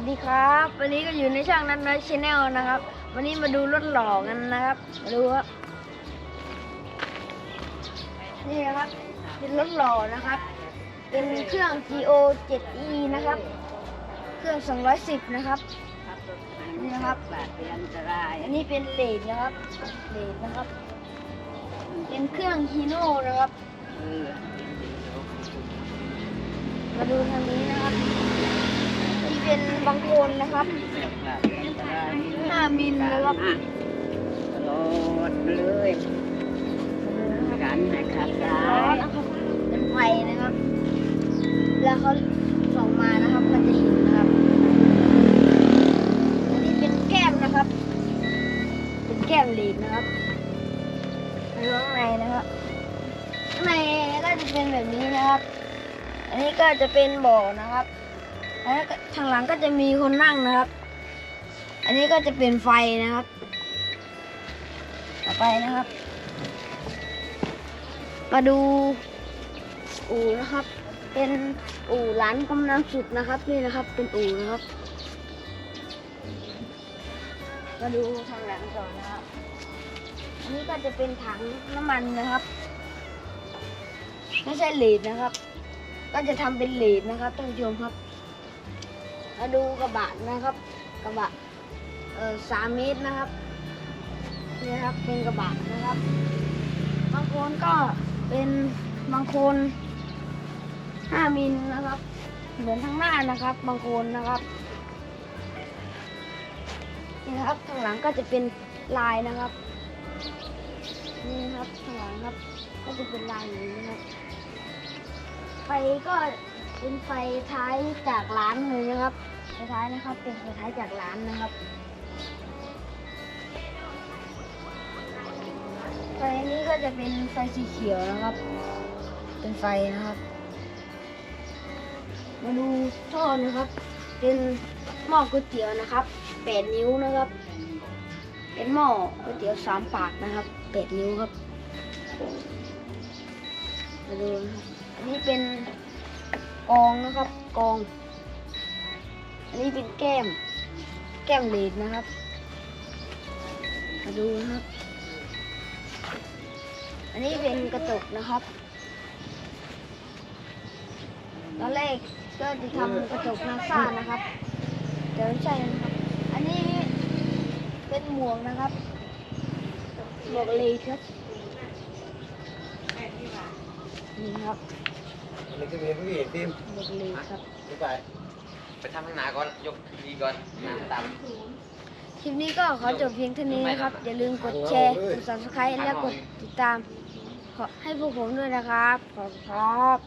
วันนี้ก็อยู่ในช่องนัทน้อยชาแนลนะครับ วันนี้มาดูรถหล่อกันนะครับ มาดูครับ นี่นะครับ เป็นรถหล่อนะครับ เป็นเครื่อง GO 7E นะครับ เครื่อง 210 นะครับ นี่นะครับเป็นอันตรายอันนี้เป็นเลดนะครับ เลดนะครับ เป็นเครื่องฮีโน่นะครับ มาดูทางนี้ เป็นบางคนนะครับบาดเป็นอันตราย5มิลนะครับตลอดเลยการให้ขับได้ร้อนนะครับเป็นไฟนะครับ แล้วเขาส่องมานะครับ มันจะเห็นนะครับอันนี้เป็นแก้มนะครับ เป็นแก้มเลดนะครับมาดูข้างในนะครับข้างในก็จะเป็นแบบนี้นะครับ อันนี้ก็จะเป็นบ่อนะครับ แล้วทางหลังก็จะมีคนนั่งนะครับ อันนี้ก็จะเป็นไฟนะครับ ต่อไปนะครับ มาดูอู่นะครับ เป็นอู่ร้านกำนังสุดนะครับนี่นะครับ เป็นอู่นะครับ มาดูทางหลังก่อนนะครับ อันนี้ก็จะเป็นถังน้ำมันนะครับ ไม่ใช่เลดนะครับ ก็จะทำเป็นเลดนะครับท่านผู้ชมครับ มาดูกระบะนะครับ กระบะเอ่อสามเมตรนะครับนี่ครับเป็นกระบะนะครับ บางคนก็เป็นบางคนห้ามิลนะครับ เหมือนทั้างหน้านะครับ บางคนนะครับนี่ครับข้างหลังก็จะเป็นลายนะครับนี่ครับข้างหลังครับ ก็จะเป็นลายอย่างนี้นะครับไฟก็ เป็นไฟท้ายจากร้านเลยนะครับ ไฟท้ายนะครับ เป็นไฟท้ายจากร้านนะครับ ไฟนี้ก็จะเป็นไฟสีเขียวนะครับ เป็นไฟนะครับ มาดูท่อนะครับ เป็นหม้อก๋วยเตี๋ยวนะครับแปดนิ้วนะครับ เป็นหม้อก๋วยเตี๋ยวสามปากนะครับแปดนิ้วครับ มาดูอันนี้เป็น กองนะครับ กอง อันนี้เป็นแก้ม แก้มเลดนะครับ มาดูนะครับ อันนี้เป็นกระจกนะครับตอนแรกก็จะทำกระจกนาซ่านะครับแต่ไม่ใช่นะครับ อันนี้เป็นหมวกนะครับหมวกเลดครับนี่ครับ นี่คือมีผู้หญิงทีมหมวกเลดครับดูไปไปทำข้างหน้าก่อน ยกดีก่อนหน้าตามคลิปนี้ก็ขอจบเพียงเท่านี้นะครับ อย่าลืมกดแชร์กด subscribe และกดติดตาม ขอให้พวกผมด้วยนะครับ ขอบคุณครับ